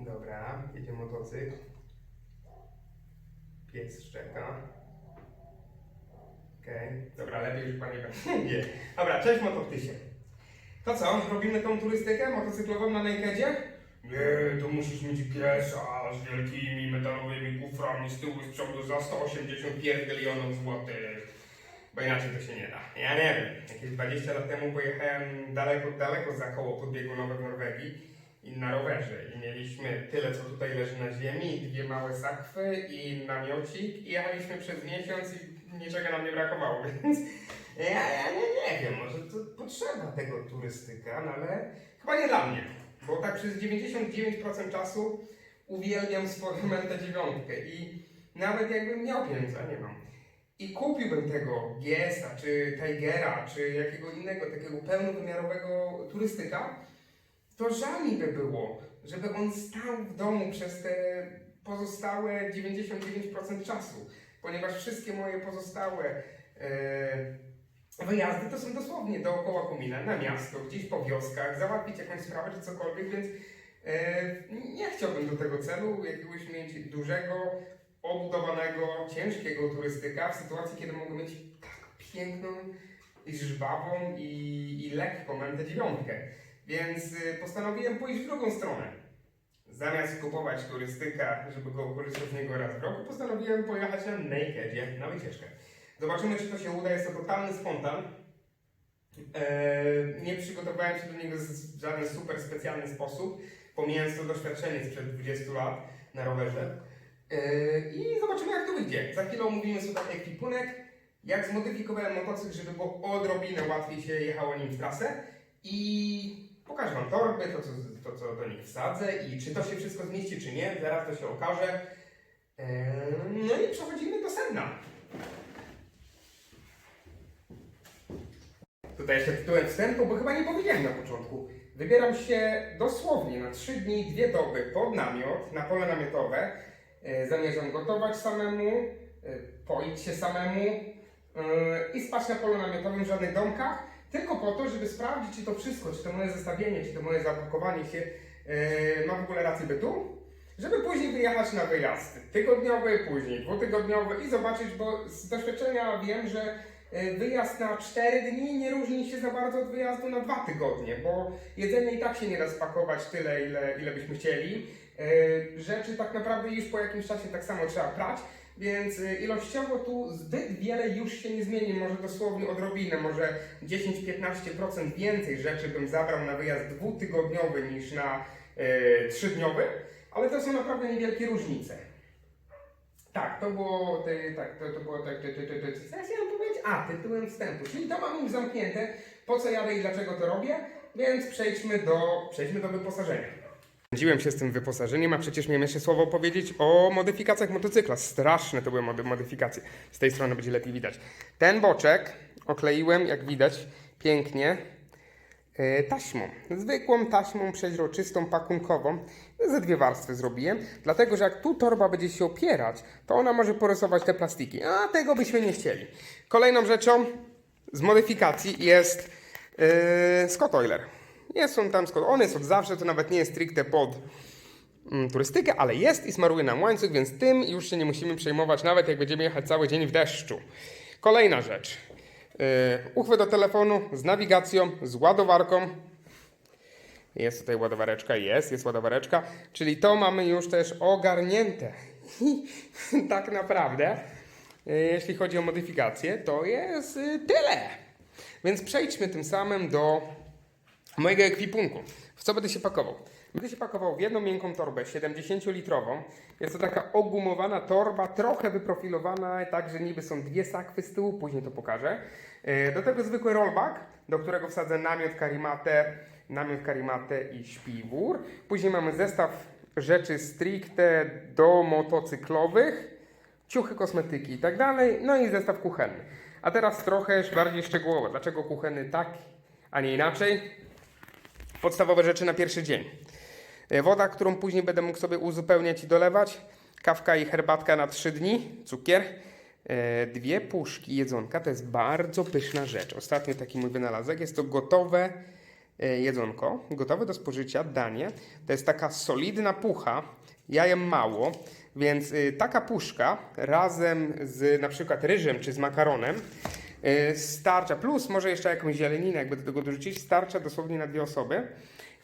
Dobra, jedzie motocykl. Pies szczeka. Okej, dobra, lepiej już pani będzie. Dobra, cześć motoptysie. To co, robimy tą turystykę motocyklową na Nakedzie? Nie, to musisz mieć piesa z wielkimi metalowymi kuframi z tyłu z przodu za 180 milionów złotych. Bo inaczej to się nie da. Ja nie wiem, jakieś 20 lat temu pojechałem daleko, daleko za koło podbiegunowe w Norwegii i na rowerze. I mieliśmy tyle, co tutaj leży na ziemi, dwie małe sakwy i namiocik i jechaliśmy przez miesiąc i niczego nam nie brakowało, więc ja, ja nie, nie wiem, może to potrzeba tego turystyka, no ale chyba nie dla mnie, bo tak przez 99% czasu uwielbiam swoją Mentę dziewiątkę i nawet jakbym miał pieniądze, a nie mam, i kupiłbym tego Giesa, czy Tigera, czy jakiego innego takiego pełnowymiarowego turystyka, to żal by było, żeby on stał w domu przez te pozostałe 99% czasu, ponieważ wszystkie moje pozostałe e, wyjazdy to są dosłownie dookoła komina, na miasto, gdzieś po wioskach, załatwić jakąś sprawę czy cokolwiek, więc e, nie chciałbym do tego celu jakiegoś mieć dużego, obudowanego, ciężkiego turystyka w sytuacji, kiedy mogę mieć tak piękną i żwawą i, i lekką mentę dziewiątkę. Więc y, postanowiłem pójść w drugą stronę. Zamiast kupować turystyka, żeby go korzystać z niego raz w roku, postanowiłem pojechać na Nakedzie, na wycieczkę. Zobaczymy, czy to się uda. Jest to totalny spontan. Eee, nie przygotowałem się do niego w żaden super specjalny sposób, pomijając to doświadczenie sprzed 20 lat na rowerze. Eee, I zobaczymy, jak to wyjdzie. Za chwilę omówimy sobie ekwipunek, jak zmodyfikowałem motocykl, żeby było odrobinę łatwiej się jechało nim w trasę i pokażę Wam torby, to co, to co do nich wsadzę i czy to się wszystko zmieści, czy nie, zaraz to się okaże. Eee, No i przechodzimy do sedna. Tutaj jeszcze tytułem wstępu, bo chyba nie powiedziałem na początku. Wybieram się dosłownie na 3 dni, dwie doby pod namiot, na pole namiotowe. E, Zamierzam gotować samemu, e, poić się samemu e, i spać na polu namiotowym w żadnych domkach, tylko po to, żeby sprawdzić, czy to wszystko, czy to moje zestawienie, czy to moje zapakowanie się e, ma w ogóle rację bytu, żeby później wyjechać na wyjazd tygodniowy, później dwutygodniowy i zobaczyć, bo z doświadczenia wiem, że e, wyjazd na 4 dni nie różni się za bardzo od wyjazdu na 2 tygodnie, bo jedzenie i tak się nie da spakować tyle, ile, ile byśmy chcieli. E, Rzeczy tak naprawdę już po jakimś czasie tak samo trzeba prać, więc y, ilościowo tu zbyt wiele już się nie zmieni, może dosłownie odrobinę, może 10-15% więcej rzeczy bym zabrał na wyjazd dwutygodniowy niż na e, trzydniowy, ale to są naprawdę niewielkie różnice. Tak, to było, ty, tak, to, to było tak, ty, ty, ty, ty, ja chciałem powiedzieć? A, tytułem wstępu, czyli to mam już zamknięte, po co jadę i dlaczego to robię, więc przejdźmy do, przejdźmy do wyposażenia. Zgodziłem się z tym wyposażeniem, a przecież miałem jeszcze słowo powiedzieć o modyfikacjach motocykla. Straszne to były mody- modyfikacje. Z tej strony będzie lepiej widać. Ten boczek okleiłem, jak widać, pięknie e, taśmą. Zwykłą taśmą przeźroczystą, pakunkową. Ze dwie warstwy zrobiłem, dlatego że jak tu torba będzie się opierać, to ona może porysować te plastiki, a tego byśmy nie chcieli. Kolejną rzeczą z modyfikacji jest yy, Scott Oiler. Jest on tam, Scott, on jest od zawsze, to nawet nie jest stricte pod mm, turystykę, ale jest i smaruje nam łańcuch, więc tym już się nie musimy przejmować, nawet jak będziemy jechać cały dzień w deszczu. Kolejna rzecz. Yy, uchwyt do telefonu z nawigacją, z ładowarką. Jest tutaj ładowareczka, jest, jest ładowareczka, czyli to mamy już też ogarnięte. tak naprawdę, yy, jeśli chodzi o modyfikację, to jest yy, tyle. Więc przejdźmy tym samym do mojego ekwipunku. W co będę się pakował? Będę się pakował w jedną miękką torbę 70-litrową. Jest to taka ogumowana torba, trochę wyprofilowana, tak że niby są dwie sakwy z tyłu, później to pokażę. Yy, Do tego zwykły rollback, do którego wsadzę namiot, karimatę, namiot, karimatę i śpiwór. Później mamy zestaw rzeczy stricte do motocyklowych, ciuchy, kosmetyki i tak dalej, no i zestaw kuchenny. A teraz trochę bardziej szczegółowo. Dlaczego kuchenny tak, a nie inaczej? Podstawowe rzeczy na pierwszy dzień. E, Woda, którą później będę mógł sobie uzupełniać i dolewać. Kawka i herbatka na 3 dni. Cukier. E, Dwie puszki jedzonka. To jest bardzo pyszna rzecz. Ostatnio taki mój wynalazek. Jest to gotowe e, jedzonko, gotowe do spożycia danie. To jest taka solidna pucha. Ja jem mało, więc taka puszka razem z na przykład ryżem czy z makaronem starcza, plus może jeszcze jakąś zieleninę, jakby do tego dorzucić, starcza dosłownie na dwie osoby.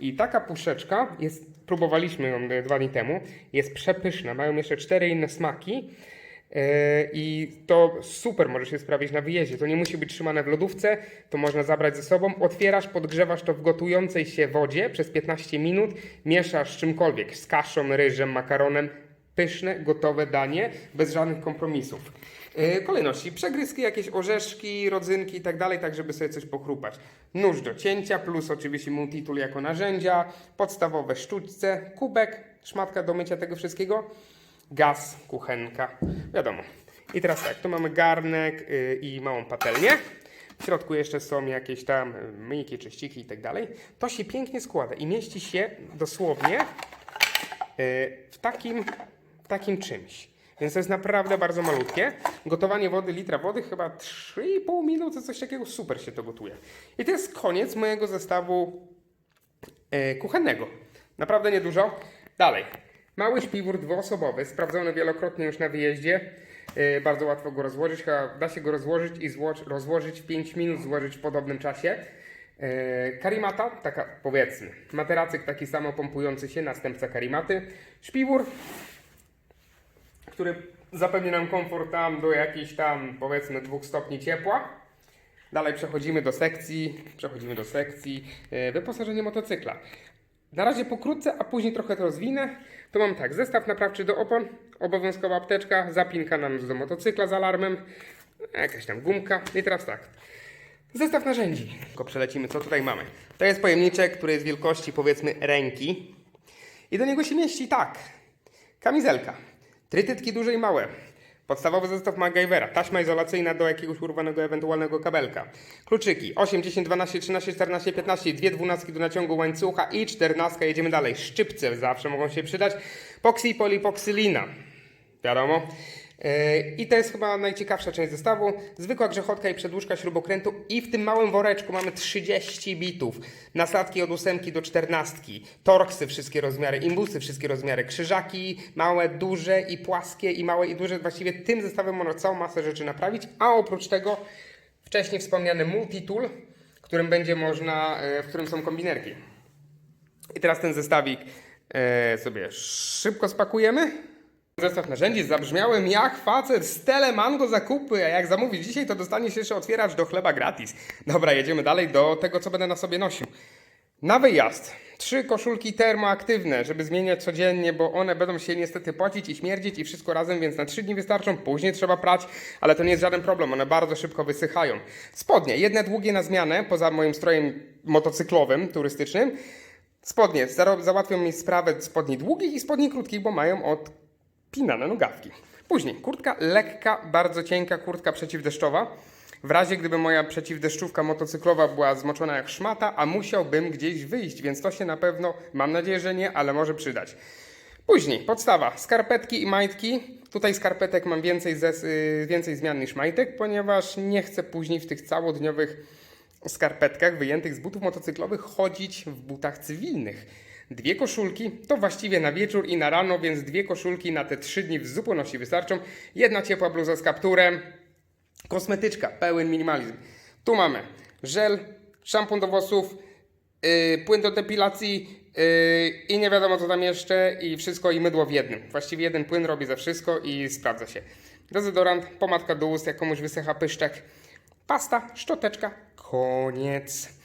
I taka puszeczka, jest, próbowaliśmy ją dwa dni temu, jest przepyszna. Mają jeszcze cztery inne smaki. Yy, I to super może się sprawić na wyjeździe. To nie musi być trzymane w lodówce, to można zabrać ze sobą. Otwierasz, podgrzewasz to w gotującej się wodzie przez 15 minut, mieszasz czymkolwiek, z kaszą, ryżem, makaronem. Pyszne, gotowe danie, bez żadnych kompromisów. Yy, Kolejności, przegryzki, jakieś orzeszki, rodzynki i tak dalej, tak żeby sobie coś pochrupać. Nóż do cięcia, plus oczywiście multitool jako narzędzia, podstawowe sztućce, kubek, szmatka do mycia tego wszystkiego gaz, kuchenka, wiadomo. I teraz tak, tu mamy garnek y, i małą patelnię. W środku jeszcze są jakieś tam y, myjki, czyściki i tak dalej. To się pięknie składa i mieści się dosłownie y, w takim, takim czymś. Więc to jest naprawdę bardzo malutkie. Gotowanie wody, litra wody, chyba 3,5 minuty, coś takiego, super się to gotuje. I to jest koniec mojego zestawu e, kuchennego. Naprawdę niedużo. Dalej. Mały śpiwór dwuosobowy, sprawdzony wielokrotnie już na wyjeździe. E, bardzo łatwo go rozłożyć. Chyba da się go rozłożyć i zło- rozłożyć w 5 minut, złożyć w podobnym czasie. E, karimata, taka powiedzmy. Materacyk taki samo pompujący się, następca karimaty. Śpiwór, który zapewni nam komfort tam do jakichś tam powiedzmy 2 stopni ciepła. Dalej przechodzimy do sekcji, przechodzimy do sekcji e, wyposażenie motocykla. Na razie pokrótce, a później trochę to rozwinę. To mam tak, zestaw naprawczy do opon, obowiązkowa apteczka, zapinka nam do motocykla z alarmem, jakaś tam gumka. I teraz tak, zestaw narzędzi. Tylko przelecimy, co tutaj mamy. To jest pojemniczek, który jest wielkości powiedzmy ręki. I do niego się mieści tak, kamizelka, trytytki duże i małe, Podstawowy zestaw MacGyvera, taśma izolacyjna do jakiegoś urwanego ewentualnego kabelka. Kluczyki 8, 10, 12, 13, 14, 15, dwie dwunastki do naciągu łańcucha i czternastka. Jedziemy dalej. Szczypce zawsze mogą się przydać. Poksy i polipoksylina. Wiadomo. Yy, I to jest chyba najciekawsza część zestawu. Zwykła grzechotka i przedłużka śrubokrętu i w tym małym woreczku mamy 30 bitów. Nasadki od ósemki do czternastki. Torksy wszystkie rozmiary, imbusy wszystkie rozmiary, krzyżaki małe, duże i płaskie i małe i duże. Właściwie tym zestawem można całą masę rzeczy naprawić, a oprócz tego wcześniej wspomniany multitool, którym będzie można, yy, w którym są kombinerki. I teraz ten zestawik e, sobie szybko spakujemy. Zestaw narzędzi zabrzmiałem jak facet z Telemango zakupy, a jak zamówisz dzisiaj, to dostaniesz jeszcze otwieracz do chleba gratis. Dobra, jedziemy dalej do tego, co będę na sobie nosił. Na wyjazd. Trzy koszulki termoaktywne, żeby zmieniać codziennie, bo one będą się niestety pocić i śmierdzić i wszystko razem, więc na trzy dni wystarczą. Później trzeba prać, ale to nie jest żaden problem, one bardzo szybko wysychają. Spodnie, jedne długie na zmianę, poza moim strojem motocyklowym, turystycznym. Spodnie, załatwią mi sprawę spodni długich i spodni krótkich, bo mają odpinane nogawki. Później, kurtka lekka, bardzo cienka, kurtka przeciwdeszczowa. W razie gdyby moja przeciwdeszczówka motocyklowa była zmoczona jak szmata, a musiałbym gdzieś wyjść, więc to się na pewno, mam nadzieję, że nie, ale może przydać. Później, podstawa, skarpetki i majtki. Tutaj skarpetek mam więcej, zes- y, więcej zmian niż majtek, ponieważ nie chcę później w tych całodniowych skarpetkach wyjętych z butów motocyklowych chodzić w butach cywilnych. Dwie koszulki to właściwie na wieczór i na rano, więc dwie koszulki na te trzy dni w zupełności wystarczą. Jedna ciepła bluza z kapturem, kosmetyczka, pełen minimalizm. Tu mamy żel, szampon do włosów, yy, płyn do depilacji yy, i nie wiadomo co tam jeszcze i wszystko i mydło w jednym. Właściwie jeden płyn robi za wszystko i sprawdza się. Dezodorant, pomadka do ust, jak komuś wysycha pyszczek, pasta, szczoteczka, koniec.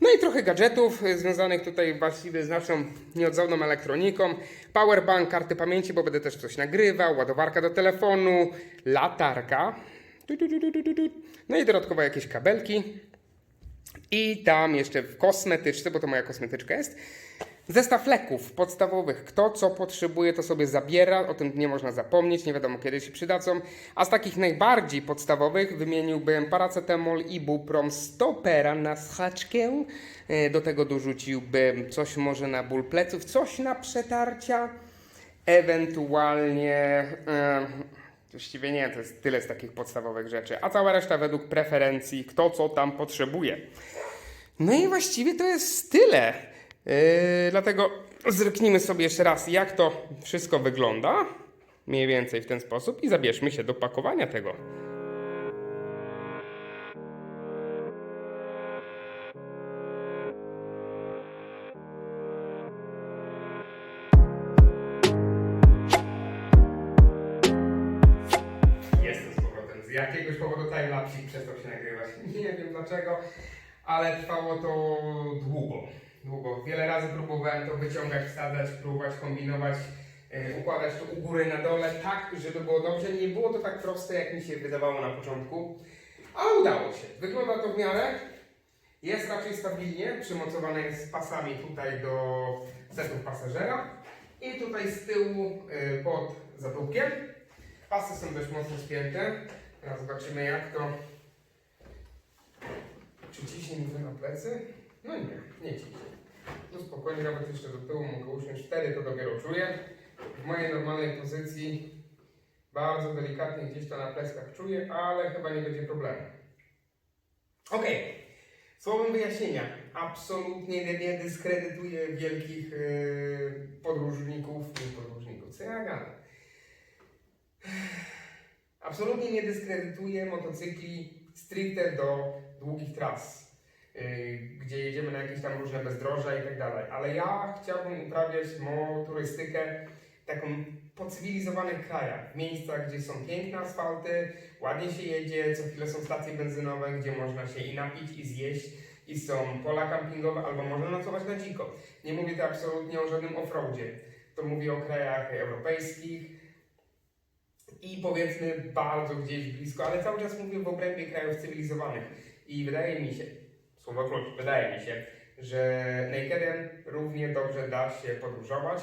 No i trochę gadżetów y, związanych tutaj właściwie z naszą nieodzowną elektroniką. Powerbank, karty pamięci, bo będę też coś nagrywał, ładowarka do telefonu, latarka. No i dodatkowo jakieś kabelki. I tam jeszcze w kosmetyczce, bo to moja kosmetyczka jest, zestaw leków podstawowych. Kto co potrzebuje, to sobie zabiera. O tym nie można zapomnieć, nie wiadomo kiedy się przydadzą. A z takich najbardziej podstawowych wymieniłbym paracetamol, ibuprom, stopera na schaczkę. E, Do tego dorzuciłbym coś może na ból pleców, coś na przetarcia. Ewentualnie... E, Właściwie nie, to jest tyle z takich podstawowych rzeczy, a cała reszta według preferencji, kto co tam potrzebuje. No i właściwie to jest tyle. Yy, dlatego zerknijmy sobie jeszcze raz, jak to wszystko wygląda. Mniej więcej w ten sposób i zabierzmy się do pakowania tego. Jestem z jakiegoś powodu timelapsik przestał się nagrywać. Nie wiem dlaczego, ale trwało to długo. Długo. Wiele razy próbowałem to wyciągać, wsadzać, próbować kombinować, e, układać to u góry, na dole, tak, żeby było dobrze. Nie było to tak proste, jak mi się wydawało na początku, ale udało się. Wygląda to w miarę. Jest raczej stabilnie, przymocowane jest pasami tutaj do setów pasażera i tutaj z tyłu y, pod zatupkiem. Pasy są dość mocno spięte. Teraz zobaczymy jak to... Czy ciśnie mi to na plecy? No nie, nie ciśnie. Tu spokojnie, nawet jeszcze do tyłu mogę usiąść. Wtedy to dopiero czuję. W mojej normalnej pozycji bardzo delikatnie gdzieś to na pleckach czuję, ale chyba nie będzie problemu. Okej. Słowem wyjaśnienia, absolutnie nie, dyskredytuję wielkich yy, podróżników, nie podróżników, co ja gadam. Absolutnie nie dyskredytuję motocykli stricte do długich tras, gdzie jedziemy na jakieś tam różne bezdroża i tak dalej, ale ja chciałbym uprawiać motorystykę taką po cywilizowanych krajach, w miejscach, gdzie są piękne asfalty, ładnie się jedzie, co chwilę są stacje benzynowe, gdzie można się i napić, i zjeść, i są pola kampingowe, albo można nocować na dziko. Nie mówię tu absolutnie o żadnym offroadzie, to mówię o krajach europejskich i powiedzmy bardzo gdzieś blisko, ale cały czas mówię w obrębie krajów cywilizowanych. I wydaje mi się, słowo klucz, wydaje mi się, że nakedem równie dobrze da się podróżować.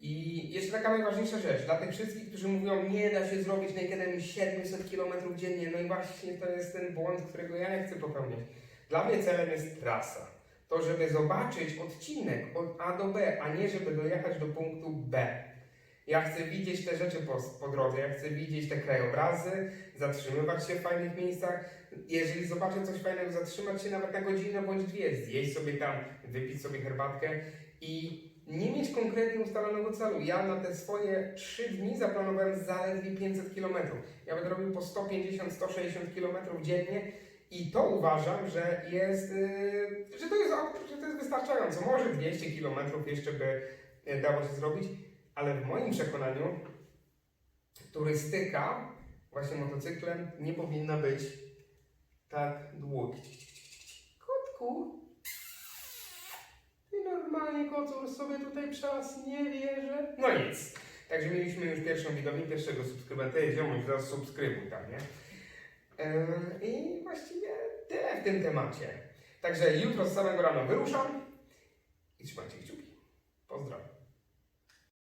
I jeszcze taka najważniejsza rzecz, dla tych wszystkich, którzy mówią, nie da się zrobić nakedem 700 km dziennie, no i właśnie to jest ten błąd, którego ja nie chcę popełniać. Dla mnie celem jest trasa. To, żeby zobaczyć odcinek od A do B, a nie żeby dojechać do punktu B. Ja chcę widzieć te rzeczy po, po drodze, ja chcę widzieć te krajobrazy, zatrzymywać się w fajnych miejscach. Jeżeli zobaczę coś fajnego, zatrzymać się nawet na godzinę bądź dwie, zjeść sobie tam, wypić sobie herbatkę i nie mieć konkretnie ustalonego celu. Ja na te swoje 3 dni zaplanowałem zaledwie 500 km. Ja będę robił po 150-160 km dziennie i to uważam, że jest, yy, że, to jest, że to jest wystarczająco. Może 200 km jeszcze by yy, dało się zrobić, ale w moim przekonaniu turystyka właśnie motocyklem nie powinna być tak długa. Kotku, ty normalnie kocur sobie tutaj czas nie wierzę. No nic. Także mieliśmy już pierwszą widownię, pierwszego subskrybenta. Ziomuś, zaraz subskrybuj tam, nie? Yy, I właściwie tyle w tym temacie. Także jutro z samego rana wyruszam i trzymajcie kciuki. Pozdrawiam.